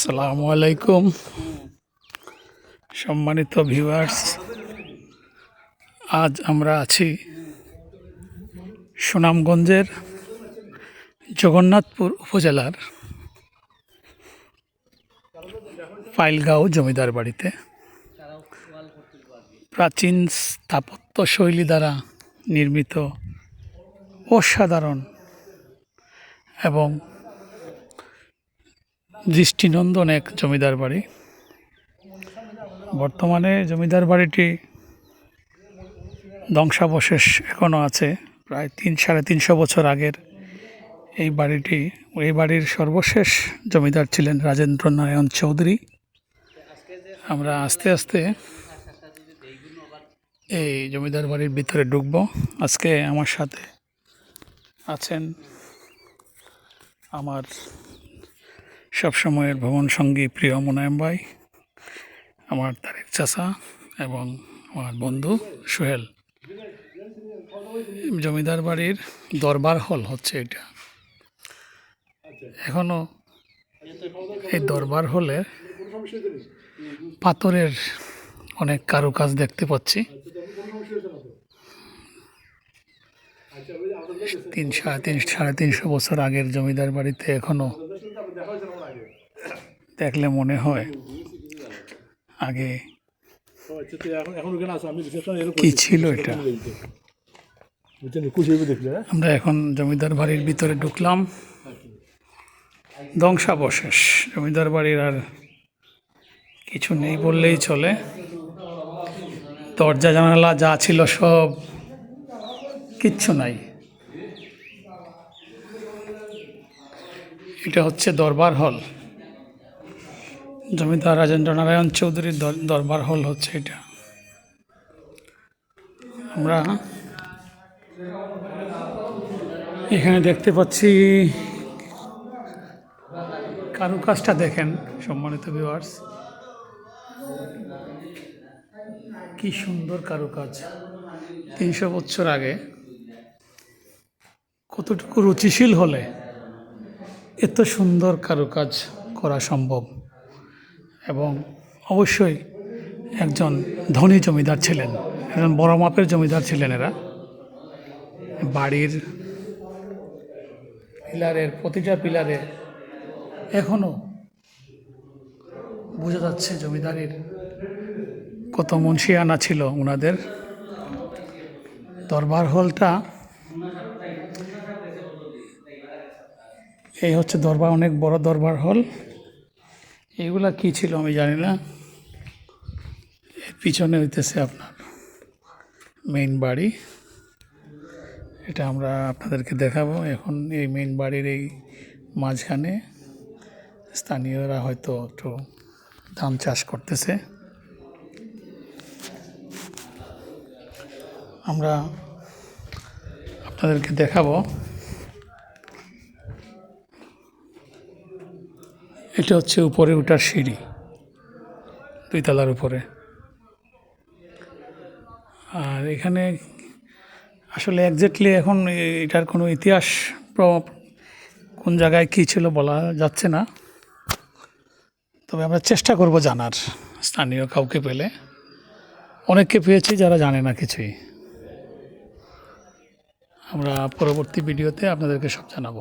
আসসালামু আলাইকুম। সম্মানিত ভিউয়ার্স আজ আমরা আছি সুনামগঞ্জের জগন্নাথপুর উপজেলার পাইলগাঁও জমিদার বাড়িতে। প্রাচীন স্থাপত্য শৈলী দ্বারা নির্মিত অসাধারণ এবং দৃষ্টিনন্দন এক জমিদার বাড়ি। বর্তমানে জমিদার বাড়িটি ধ্বংসাবশেষ এখনও আছে। প্রায় তিন, সাড়ে তিনশো বছর আগের এই বাড়িটি। এই বাড়ির সর্বশেষ জমিদার ছিলেন রাজেন্দ্র নারায়ণ চৌধুরী। আমরা আস্তে আস্তে এই জমিদার বাড়ির ভিতরে ঢুকব। আজকে আমার সাথে আছেন আমার সবসময়ের ভ্রমণ সঙ্গী প্রিয় মুনায়ম ভাই, আমার তারেক চাচা এবং আমার বন্ধু সোহেল। জমিদার বাড়ির দরবার হল হচ্ছে এটা। এখনও এই দরবার হলে পাথরের অনেক কারুকাজ দেখতে পাচ্ছি। তিন সাড়ে তিন, সাড়ে তিনশো বছর আগের জমিদার বাড়িতে এখনও দেখলে মনে হয় আগে কি ছিল এটা? আমরা এখন জমিদার বাড়ির ভিতরে ঢুকলাম। ধ্বংসাবশেষ। জমিদার বাড়ির আর কিছু নেই বললেই চলে। দরজা, জানালা যা ছিল সব কিচ্ছু নাই। এটা হচ্ছে দরবার হল। জমিদার রাজেন্দ্র নারায়ণ চৌধুরীর দরবার হল হচ্ছে এটা। আমরা এখানে দেখতে পাচ্ছি কারুকাজটা দেখেন সম্মানিত ভিউয়ার্স কি সুন্দর কারুকাজ। তিনশো বছর আগে কতটুকু রুচিশীল হলে এত সুন্দর কারুকাজ করা সম্ভব। এবং অবশ্যই একজন ধনী জমিদার ছিলেন, একজন বড় মাপের জমিদার ছিলেন এরা। বাড়ির পিলারের, প্রতিটা পিলারে এখনও বোঝা যাচ্ছে জমিদারির কত মুন্সিয়ানা ছিল ওনাদের দরবার হলটা এই হচ্ছে দরবার, অনেক বড় দরবার হল। এগুলা কি ছিল আমি জানি না। এর পিছনে হইতেছে আপনার মেইন বাড়ি। এটা আমরা আপনাদেরকে দেখাবো। এখন এই মেইন বাড়ির এই মাঝখানে স্থানীয়রা হয়তো একটু ধান চাষ করতেছে। আমরা আপনাদেরকে দেখাবো। এটা হচ্ছে উপরে ওঠার সিঁড়ি, দুই তলার উপরে। আর এখানে আসলে একজ্যাক্টলি এখন এটার কোনো ইতিহাস কোন জায়গায় কী ছিল বলা যাচ্ছে না। তবে আমরা চেষ্টা করব জানার, স্থানীয় কাউকে পেলে। অনেককে পেয়েছি, যারা জানে না কিছুই। আমরা পরবর্তী ভিডিওতে আপনাদেরকে সব জানাব।